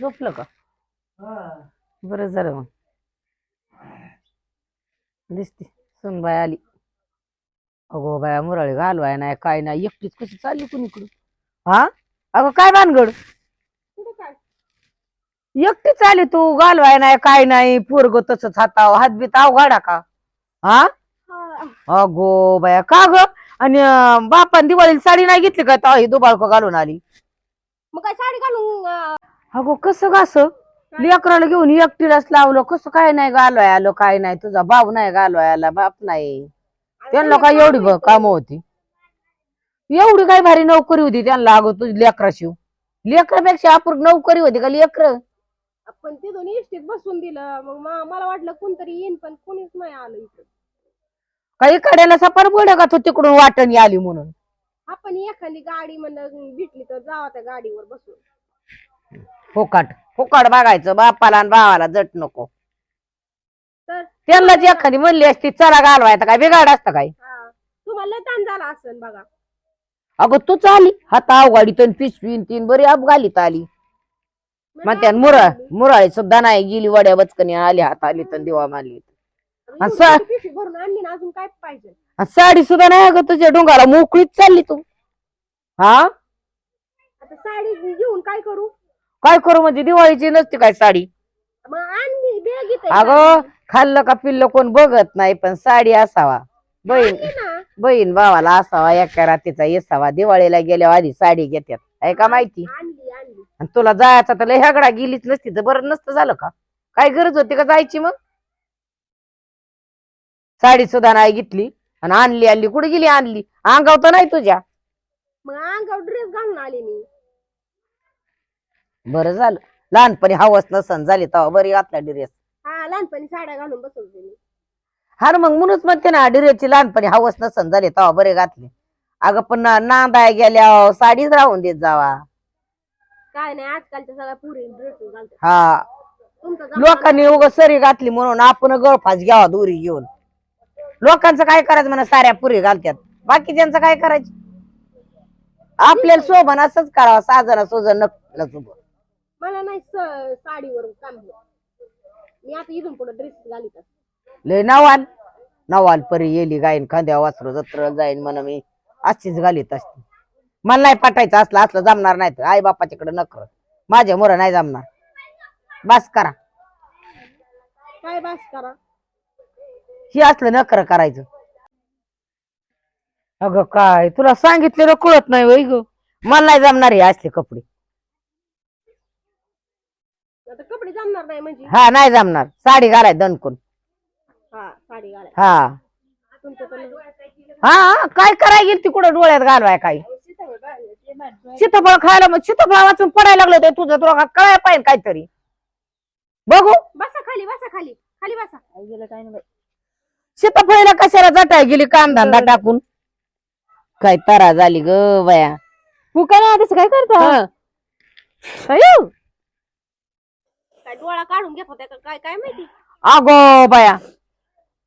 झोपलं का? बरं झालं मग. दिसते. सुनबाई आली. अगो बाया मुरळी घालवाय नाही काय नाही एकटीच कशी चालली कुणीकडून हा? अगं काय भानगड? एकटीच आली तू घालवाय नाही काय नाही पोरग तसंच हाताव हातबीत अवघाडा का? हा? अगो बाया का ग? आणि बापान दिवाळीला साडी नाही घेतली का? ही दुबाळक घालून आली. मग काय साडी घालून अगो कसं गास लेकराला घेऊन एकटीलाच लावलं कसं काय नाही घालवाय आलं काय नाही? तुझा भाऊ नाही घालवाय आला बाप नाही. त्यांना काय एवढी ब- कामं होती? एवढी काय भारी नोकरी होती त्यांना अगं तुझी लेकरा शिव लेकरापेक्षा आपण नोकरी होती का लेकर? पण तिथून इष्टीत बसून दिलं मग म- मला वाटलं कोणतरी येईन पण कोणीच नाही आलं इकडे. काही कड्याला सपार बोल का तू तिकडून वाटणी आली म्हणून? आपण एखादी गाडी म्हणलं भेटली तर जावा त्या गाडीवर बसून. फोकाट. फोकाट बघायचं बापाला आणि भावाला जट नको. तर त्यांनाच एखादी म्हणली असती चला घालवायचं काय बिघाड असतं काय? हा. तुम्हाला लय ताण झाला असेल बघा. अगं तूच आली हाता अवघाडीत आणि पिशवी आणि तीन बरी अपघालीत आली. म्हणते मुरळ मुरळी सुद्धा नाही गेली वड्या बचकनी आली हात आली तर दिवा मारली एवढी असं- मोठी पिशवी भरून आणली ना अजून काय पाहिजे? आणि साडी सुद्धा नाही अगं तुझ्या डोंगाला मोकळीच चालली तू. हा? आता साडी घेऊन काय करू? काय करू म्हणजे दिवाळीची नसते काय साडी? मग आणली बेग इथे अगं खाल्लं का पिल्लं कोण बघत नाही पण साडी असावा. बहीण ना. बहीण भावाला असावा एका रात्रीचा येसावा दिवाळीला गेल्यावर आधी साडी घेतात आहे का माहिती? आणली आणली. आणि तुला जायचं तर लय ह्यागडा गेलीच नसती तर बरं नसतं झालं का? काय गरज होती का जायची मग? साडी सुद्धा नाही घेतली आणि आणली आणली. कुठे गेली आणली? अंगाव तर नाही तुझ्या. मग अंगावर ड्रेस घालून आली मी. बरं झालं. लहानपणी हवस नसन झाली तेव्हा बरी घातला ड्रेस. हा लहानपणी साड्या घालून बसवते मी. हा ना मग म्हणूनच म्हणते ना ड्रेसची लहानपणी हवस नसन झाली तेव्हा बरे घातले. अगं पण नांदाय गेल्या साडीच राहून देत जावा. काय नाही आजकालच्या सगळ्या पुरी ड्रेस घालतात. हा. तुमचा जमाना लोकांनी उग सरी घातली म्हणून आपण गळफास घ्यावा दोरी घेऊन. लोकांचं काय करायचं म्हणा साऱ्या पुरी घालतात बाकीच्यांचं काय करायचं? आपल्याला शोभन असंच करावं साजरा सोजन नकलच उभं. मला नाही स- साडीवर काम होत मी आता इथून पुढे ड्रेस घालीत असते. लय नवाल नवाल परी येली गायन खांद्या वासरू जत्र जाईन म्हणा मी. अशीच घालीत असते. मला नाही पाठायचं असलं असलं जमणार नाही तर. आई बापाच्याकडे नकर माझ्या मोर नाही जमणार. बस करा. काय बास करा? ही असलं नकर करायचं. अगं काय तुला सांगितलेलं कळत नाही वय ग. मला नाही जमणार हे असले कपडे. आता कपडे जमणार नाही म्हणजे? हा नाही जमणार. साडी घालाय दणकून. हा साडी घालाय. हा. तुमचं तर हा काय कराय गेली तिकडं डोळ्यात घालवाय काय? सीताफळ खायला मग सीताफळ वाचून पडायला लागलं ते तुझं तुला कळाय पाहिजे काहीतरी. बघू. बसा खाली बसा खाली. खाली बसा. गेलं काय नाही सीताफळीला कशाला जटाय गेली काम धंदा टाकून? काय तारा झाली ग बया तू काय तसं काय करतो? हं. अयो. काय डोळा काढून घेत होत्या का काय काय माहिती? अगो बया.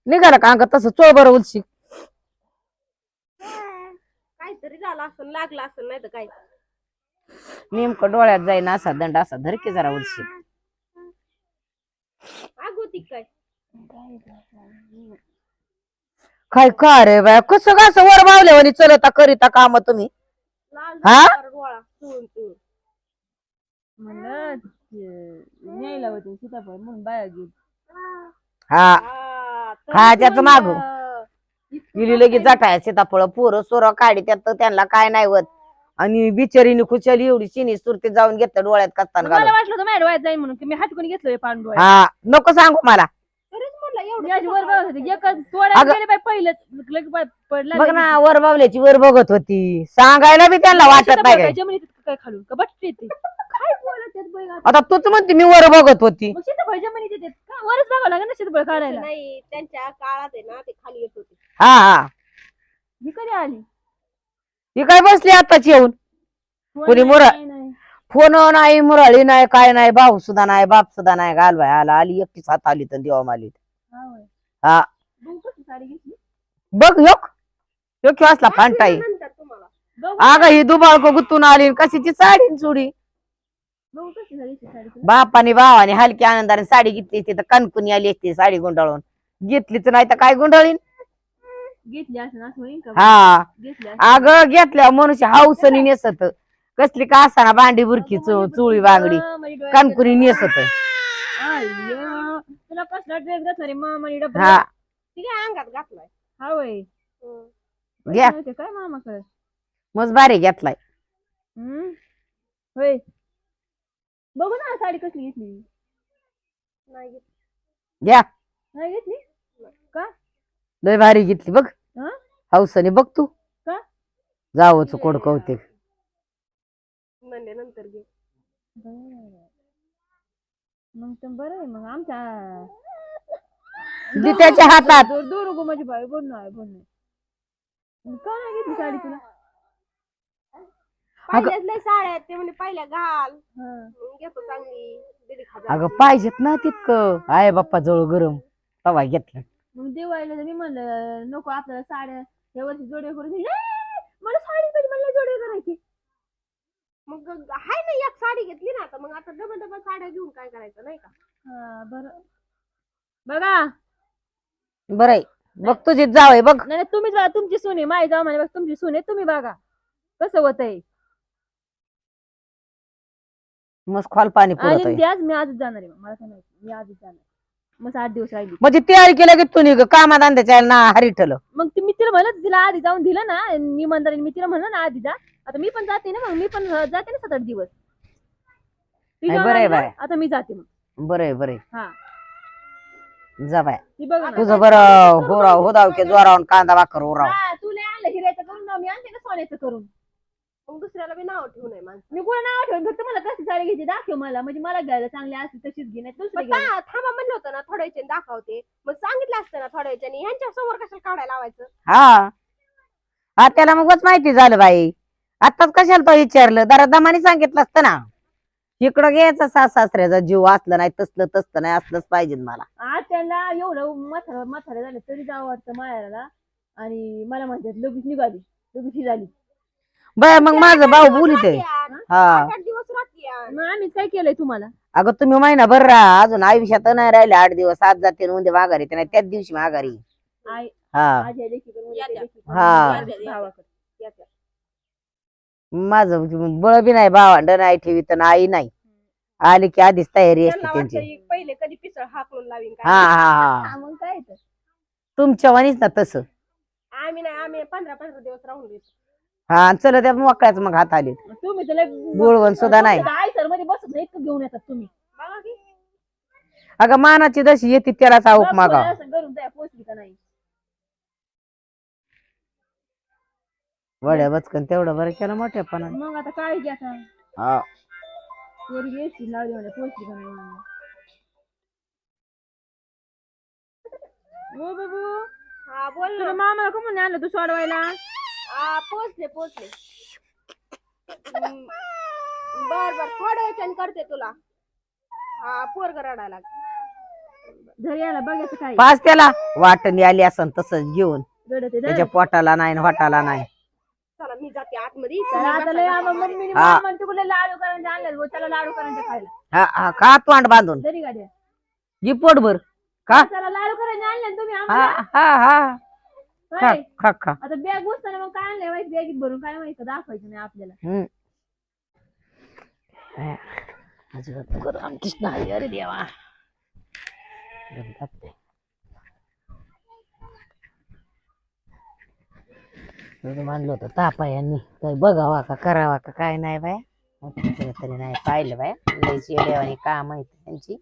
निघाला का अंग तसं? चोळ बरं उलशी. काहीतरी झालं असं लागलं असं नाही तर काय? नेमकं डोळ्यात जाईन असा दंड असा धरके जरा उलशी. काय? काय का रे बाया? कसं कसं वर मावल्यावानी चलता करिता काम तुम्ही? लाल हा? झाला डोळा चुळून चुळून. म्हणलं न्यायला होते सीताफळ म्हणून बाया गेली हा हा, त्याचं मागं. गेली लगेच जाटाय सीताफळ पोरं सोरं काढी त्यात त्यांना काय नाही होत आणि बिचारीने खुशाली एवढी चिनी सुरती जाऊन घेतलं डोळ्यात कस्तान मला घालून वाटलं होतं माझ्या डोळ्यात जाईल म्हणून की मी हटकून घेतलोय पांडू हा नको सांगू मला तरीच म्हणलं एवढं अशी वर बघत होते एकच तोडायला अगं- गेले बाई पहिलंच लगे बाई पडला बघ. ना वर बावल्याची वर बघत होती सांगायला बी त्यांना वाटत नाही काय काय जमिनीत काय खालून का ते काय बोलत आहेत बाई आता? तूच म्हणते मी वर बघत होती. मग सीताफळ जमिनीत येतात का वरच बघावं लागेल ना काढायला? नाही त्यांच्या काळात आहे ना ते खाली येत होते. हा हा. ही कधी आली? ही काय बसली आताच येऊन? फोन कोणी नाही, मोरा- नाही, नाही. फोन नाही मुरळी नाही काय नाही भाऊ सुद्धा नाही बाप सुद्धा नाही घालवाय आला आली एकटीच हात आली तर देवा माली. हा होय. हा. बघू कशी साडी घेतली? बग योक योक असला फांटाई. नंतर तुम्हाला. बघू. अग ही दुबाळको गुत्तून आली कशाची साडी न चुडी? बघू कशी झाली ती साडी तुला. बापाने भावाने हलकी आनंदाने साडी घेतली असती तर कणकुनी आली असती साडी गुंडाळून घेतलीच नाही तर काय गुंडाळीन घेतली असं असं होईन का हा. घेतली अग घेतल्या मनुष्य हाऊसनी नेसत. कसली का असाना भांडी बुरकी चु- चुळी बांगडी. कणकुनी नेसत. तुला कसला ड्रेस घातला रे मामाने डबा हा. ती काय अंगात घातलाय. हा होय हं. घ्या. माहिती काय मामा कर मग भारी घेतलाय. होय. बघू ना साडी कसली घेतली. नाही घेत. घ्या. नाही घेतली? लय भारी घेतली बघ. हं? हाऊसनी बघ तू. का? जावच कोड कौते म्हणले नंतर घे. बरं. मग तर बरं आहे मग आमच्या त्याच्या हातात. दूर दूर गो माझी बाई बोल नाही बोल नाही मग का नाही घेतली साडी तुला? पहिल्याच लय साड्या आहेत ते म्हणजे पहिल्या घाल. हा. मग घेतो चांगली. दीड एक हजार अगं पाहिजेत ना तितकं. आहे बाप्पा जवळ गरम. तवा घेतलं. मग दिवाळीला तर मी म्हणलं नको आपल्याला साड्या या वर्षी जोडे करून. ए, मला साडी पाहिजे मला जोडे करायची. मग हाय ना एक साडी घेतली ना आता. मग आता डबल डबल साड्या घेऊन काय करायचं नाही का? हा बरं. बघा. बरं आहे. बघ तुझी जावय बघ. नाही नाही, तुम्हीच बघा तुमची सुने माझी जाऊ म्हणे बघ तुमची सुने तुम्ही बघा. कसं होतंय. मस्त खोल पाणी पुरत आणि आहे. ते आज मी आजच जाणार आहे मग. मला काय माहिती मी आजच जाणार मग आठ दिवस राहिली. म्हणजे तयारी केलं की तू निघ कामाधंद्याच्या ना हरिठल मग ती- मी तिला म्हणलं तिला आधी जाऊन दिलं ना मी मंदारी मी तिला म्हणलं ना आधी जा. आता मी पण जाते ना मग मी पण अं, जाते ना सात आठ दिवस. ती नाही, बरं आहे, ना, आहे. आता मी जाते मग. बरं आहे बरं आहे. हा. जा बाय. ती बघा ना. तुझं बरं होराव होदाव के जोरावून कांदा भाकर होराव. हा, तू लय आणलं हिऱ्याचं करून ना, मी आणते ना सोन्याचं करून. मग दुसऱ्याला बी नाव ठेवू नये माणसं मी कुठं नाव ठेवून फक्त मला कशी साडी घ्यायची दाखव मला. म्हणजे मला घ्यायला चांगली असते तशीच घे नाही दुसरी मग थांबा म्हणलं होतं ना थोड्या वेळाने दाखवते. मग सांगितलं असतं ना थोड्या वेळाने ह्यांच्या समोर कशाला काढायला लावायचं? हा. हा त्याला मगच माहिती झालं बाई. आताच कशाला तो विचारलं? जरा दमाने सांगितलं असतं ना. इकडं घ्यायचं सास सासऱ्याचा जीव असलं नाही तसलं तसलं नाही असलंच पाहिजे मला. आज त्यांना एवढं म्हातारा म्हातारे झाले तरी जावं वाटतं मायाला आणि मला म्हणतात लगेच निघाली लगेच ही झाली. बर मग माझं भाऊ बोलित आहे. हा. आठ आठ दिवस राहत्यात. मग आम्ही काय केलंय तुम्हाला? अगं तुम्ही महिनाभर राहा. अजून आयुष्यात नाही राहिले आठ दिवस. आज जाते उद्या माघारी येते. नाही त्याच दिवशी माघारी. आई हा. आज या लेकीकडे, उद्या त्या या लेकीकडे, हा. या त्या. माझं बळ बी नाही भावांड नाही ठेवीत आणि आई नाही. आली की आधीच तयारी असते त्यांना त्यांची. ही पहिले कधी पिसळ हाकलून लावीन हा काय हा हा. हा, मग काय तर. तुमच्या वाणीच ना तसं. आम्ही नाही आम्ही पंधरा पंधरा दिवस राहून घेतो हा चल त्या मोकळ्याच मग हात आले तुम्ही तर लय- गुळवण सुद्धा नाही. आई सरमध्ये बसत नाही इतकं घेऊन येतात तुम्ही. बघा की अगं मानाची जशी येते त्याला चाऊक बघ, मागा कोणाला असं घरून जाय पोचली का नाही? वड्या बचकन तेवढं बरं केलं मोठ्यापणा मग आता काय घ्या आता? हा. पोरगी एसटी लावली म्हणजे पोचली का नाही म्हणून. ओ बाबू. हा बोल ना. मामा का म्हणून आणलं तू सोडवायला? हा पोचले पोचले हम्म. बर बर. थोड्या वेळाने करते तुला. हा पोरग रडायला लागलं. घरी आला बघायचं काय पाच त्याला. वाटणी आली असन तसंच घेऊन. रडत त्याच्या पोटाला नाही वाटाला नाही. चला मी जाते आतमध्ये. तर आता लय आम्हा मम्मीने हा. मामा तिकडे लाडू करायचे आणले बुवा, त्याला लाडू करायचे खायला हा हा खा तोंड बांधून? जरी गाड्या घे पोटभर का? त्याला लाडू करायचे आणले ना तुम्ही हा हा हा. खा खा आता बॅग बसताना मग काय आणलंय माहिती? बॅगीत भरून काय माहिती? दाखवायचं नाही आपल्याला. हम्म. हा. अजिबात नको रामकृष्ण हरी अरे देवा. गप्प. तुझं मानलं होतं तापा यांनी. काही बघावा का करावा का काय नाही बाय. तरी नाही पाहिलं बाय. लयची येड्यावानी काम आहे त्यांची.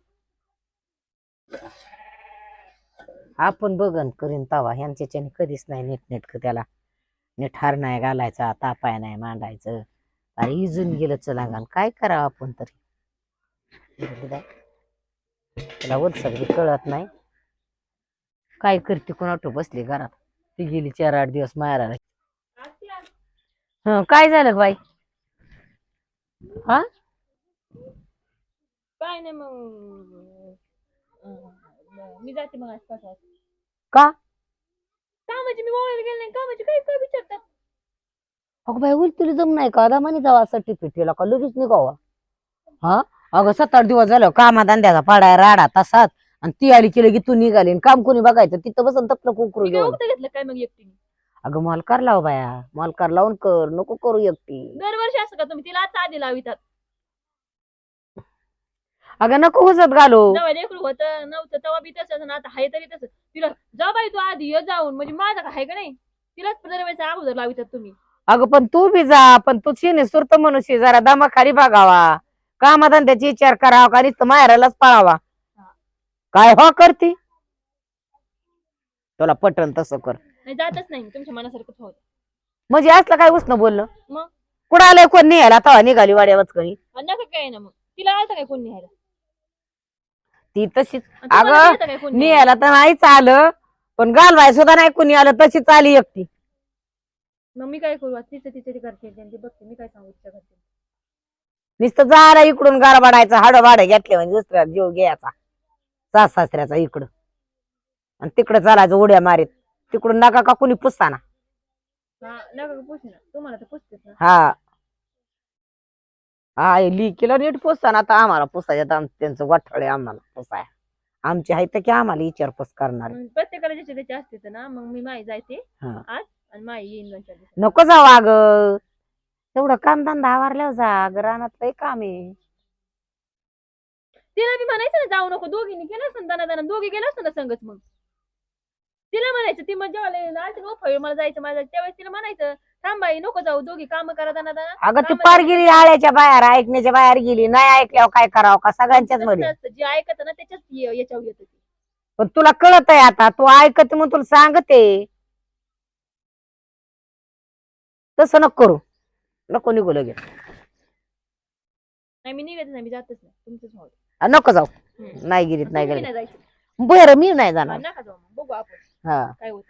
आपण बघन करीन तवा. ह्यांच्याच्याने कधीच नाही नीट नेटकं त्याला. नीट हार नाही घालायचा तापाय नाही मांडायचं. अरे इजून गेलं चला घाल. काय करावं आपण तरी? त्याला वरसगळी कळत नाही? काय करते कोणाटो बसली घरात? ती गेली चार आठ दिवस मारायला हं काय झालं बाई? हा? काय नाही मग मी जाते मग आज का? कामाची मी गेले नाही कामाची काय काय विचारतात अगं बाई उल तुला जम नाही का? म्हणे जावा सर्टिफिकेटला का? लगेच निघावा. हा? अगं सात आठ दिवस झालं कामा धंद्याचा पाडाय राडा तसाच. आणि ती आली की लगी तू निघाली आणि काम कोणी बघायचं तिथं बसून तपलं कुकरू मी काय घेऊन. घेतलं काय मग एकटीने? अगं मालकार लाव बाया मालकार लावून कर नको करू एकटी. दरवर्षी असं का तुम्ही तिला आता आधी लावितात. अगं नको हुजत घालू. लेकरू होतं नव्हतं तेव्हा बी तसंच आणि आता हाय तरी तसं. तिला जा बाई तू आधी ये जाऊन. म्हणजे माझा काय का नाही? तिलाच दरवेळेस अगोदर लावितात तुम्ही. अगं पण तू बी जा पण तू शिने सुरत मनुष्य जरा दमाखाली बघावा. कामाधंद्याची विचार करावा का नुसतं माहेरालाच पळावा. काय हो करती? तुला पटन तसं कर. नाही जातच नाही तुमच्या मनासारखंच होत. म्हणजे असलं काय उचन बोललं? मग? कुठं आलंय कोण निघाला तवा निघाली वाड्या वचकणी. आणि नका काय ना मग. तिला आलता काय कोण न्यायला? ती तशीच. तुम्हाला अगं, येतं काय कोण? तर नाहीच आलं पण घालवाय सुद्धा नाही कुणी आलं तशीच आली एकटी. मग मी काय करू? आता तिचं तिचं ती करते आणि ती बघते मी काय सांगू तिच्या घरचे? नुसतं जायला इकडून गारबाडायचं हाडं भाडं घेतले म्हणजे दुसऱ्या जीव घ्यायचा. सास सासऱ्याचा इकडं. आणि तिकडं चालायचं उड्या मारीत. तिकडून नका का कुणी पुसताना? हा नका का पुसू ना? तुम्हाला तर पुसतेच ना. हा. हा लिकीला नीट पुसताना आता आम्हाला पुसायचं आम त्यांचं वाठळे आम्हाला पुसाय. आमची आहे तर की आम्हाला विचारपूस करणार. मग प्रत्येकाला ज्याचे त्याचे असते तर ना मग मी माई जायते हा. आज आणि माई येईन दोन चार दिवसात. नको जाऊ अग. एवढं काम धंदा आवारल्यावर जा. अगं रानात लय काम आहे. तिला मी म्हणायचं ना जाऊ नको. दोघींनी केलं असतं दाना दाना दोघी गेलं असतं ना संगच मग. तिला म्हणायचं ती मग जेव्हा आलती ना फळ मला जायचं मला जायचं, त्यावेळेस तिला म्हणायचं थांब बाई नको जाऊ दोघी काम करा दाना दाना अगं ती पार गेली आळ्याच्या बाहेर ऐकण्याच्या बाहेर गेली नाही ऐकल्यावर काय करावं का? सगळ्यांच्याच मध्ये. जे ऐकत ना त्याच्याच ये- याच्यावर येत पण तुला कळत आहे आता तू ऐकत म्हणून तुला सांगते. तसं नको करू. नको निघू लगेच. नाही मी निघत नाही मी जातच नाही. तुमचंच आ, नको जाऊ. नाही गिरीत नाही तुम्ही गेली नाही जायचं. बरं मी नाही जाणार. नका जाऊ मग. बघू आपण. हा. काय होत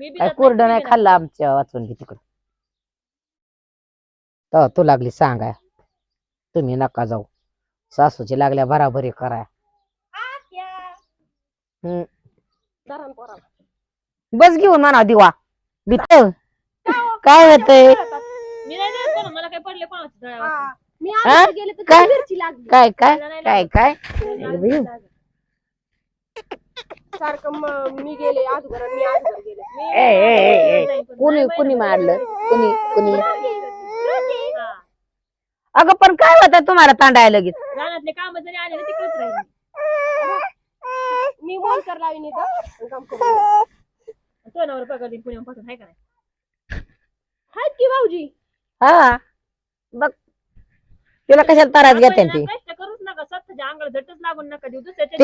मी काय कोरडं नाही खाल्लं आमच्या वाचून घे तिकडं. तर तू लागली सांगाय तुम्ही नका जाऊ. सासूची लागल्या भराभरी कराय हम्म. बस घेऊन म्हणा दिवा. भीत. काय होतंय? मी नाही जात कोणा, मला काय पडले कोणाचं जळायला. मी हा? आधी गेले तर काय? ती मिरची लागली. काय काय. सारखं म- गेले मी ए, ए, ए, ए. कुणी कुणी. मारलं? कुणी कुणी. अगं पण काय होतं तुम्हाला तांडायला लगेच? रानातले काम जरी आले ना तिकडेच राहिले मी. मोल कर लावीन इथं. आणि काम करून तो नवर पगार देईन पुण्याहून पाठवून हाय का नाही? आहेत की भाऊजी? हा. बघ. तिला कशाला त्रास घेते ती? नका अंगाला झटच लागून नका देऊ. ती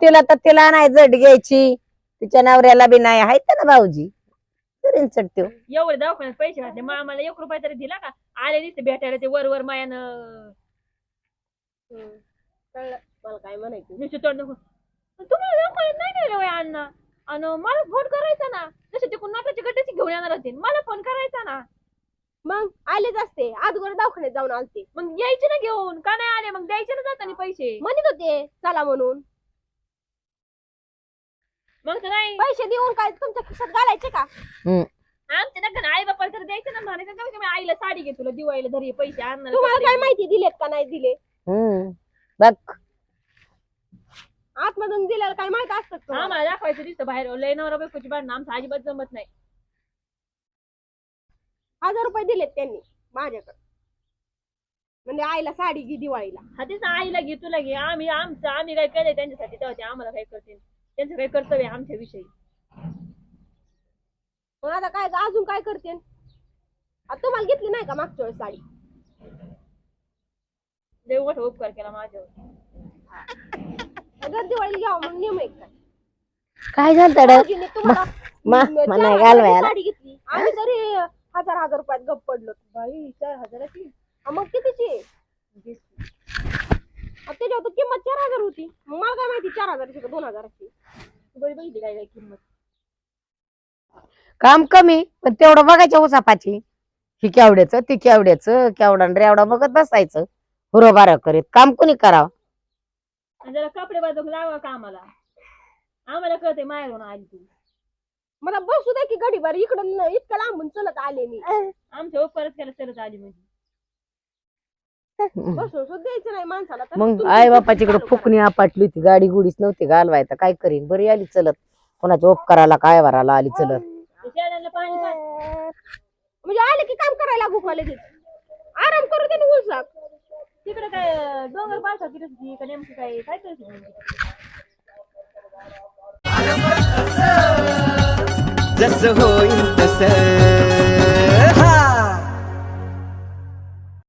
तिला तर तिला नाही जड घ्यायची. तिच्या नवऱ्याला बी नाही. आहेत ना भाऊजी? तरी चढते एवढे दवाखान्यात पैसे घातले. मग आम्हाला एक रुपया तरी दिला का? आले दिसते भेटायला ते वर वर मायानं. मला काय म्हणायचं? नुसतं तोंड. पण तुम्हाला दवाखान्यात नाही नेलं वय अण्णा? आणि मला फोन करायचा ना. जसे ते नाटाची गटाची घेऊन येणार होते. मला फोन करायचा ना. मग आलेच असते. अगोदर दवाखान्यात जाऊन आलते. मग यायचे ना घेऊन? का नाही आले? मग द्यायचे ना जाताना पैसे. म्हणत होते चला म्हणून. मग तर नाही. पैसे देऊन काय तुमच्या खिशात घालायचे का? आमच्या नका आई बापाला तर द्यायचं ना म्हणायचं कमी कमी आईला साडी घे तुला दिवाळीला धरी पैसे आणणार तुम्हाला काय माहिती दिलेत का नाही दिले? हम्म. बघ. आतमधून दिलेलं काय माहीत असतं का? तुम्हाला? आम्हाला दाखवायचं दिसतं बाहेर लय नवरा बायकोची भांडणं आमचं अजिबात जमत नाही. हजार रुपये दिलेत त्यांनी माझ्याकडे. म्हणजे आईला साडी घे दिवाळीला. हा तेच आईला घे तुला घे. आम्ही आमचं आम्ही काय केलंय त्यांच्यासाठी तेव्हा ते आम्हाला काय करतील? त्यांचं काय कर्तव्य आहे आमच्या विषयी पण आता काय अजून काय करते आता तुम्हाला घेतली नाही का मागच्या वेळेस साडी? देव मोठा उपकार केला माझ्यावर. दर दिवाळी घ्यावं मग नियम आहे काय काय झालं तुम्हाला मा- मा- घालवायला. साडी घेतली. आम्ही तरी हजार हजार रुपयात गप पडलो. बाई चार हजाराची? हा, मग कितीची? आहे? त्याच्यावर तर किंमत चार हजार होती. मग मला काय माहिती चार हजाराची का दोन हजाराची? बळी बघितली काय काय किंमत. काम कमी पण तेवढं बघायच्या उसापाची. ही केवड्याचं ती केवड्याचं केवडा न रेवडा बघत बसायचं. हुरो बारा करीत काम कोणी करावं? आणि जरा कपडे बाजूक लावा कामाला. आम्हाला कळते माहेरून आली तू. मला बसू दे की गडीभर इकडून इतकं लांबून चलत आले मी. आमच्या परत केलं सरत आली म्हणजे. बसू सुद्धा द्यायचं नाही माणसाला तर. मग आई बापाची चालू फुकणी आपटली होती गाडी गुडीच नव्हती घालवाय तर काय करीन? बरी आली चलत. कोणाच्या उपकाराला काय भराला आली चलत. ते शेळ्यांना पाणी. म्हणजे आले की काम करायला लागू का लगेच आराम करू दे ना उलसाक तिकडे काय अं, डोंगर पावसा फिरत होती का नेमकं काय काय करत? जस होईल तस.